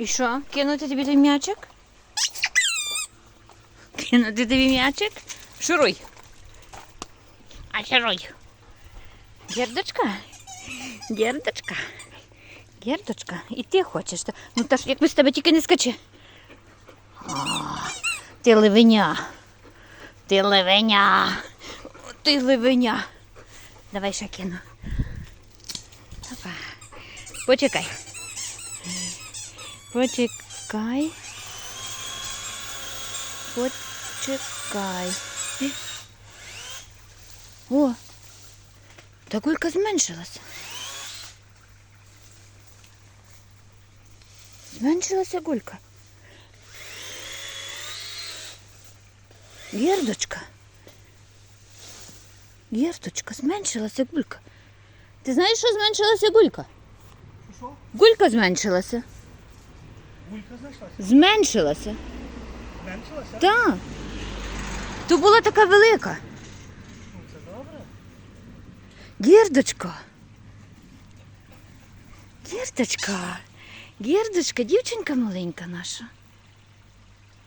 І що? Кинути тобі той м'ячик? Кинути тобі м'ячик? Шуруй. А шуруй. Гердочка. Гердочка. Гердочка. І ти хочеш. Ну та ж якби з тебе тільки не скачи. О, ти ливеня. Ти ливеня. Ти ливеня. Давай ще кину. Опа. Почекай. Почекай. Почекай. О, та кулька зменшилася. Зменшилася гулька. Гердочка. Гердочка, зменшилася гулька. Ти знаєш, що зменшилася гулька? Що? Гулька зменшилася. Гулька знайшлася. Зменшилася. Зменшилася? Так. То була така велика. Ну, це добре. Гірдочко. Гірдочка. Гірдочка, дівчинка маленька наша.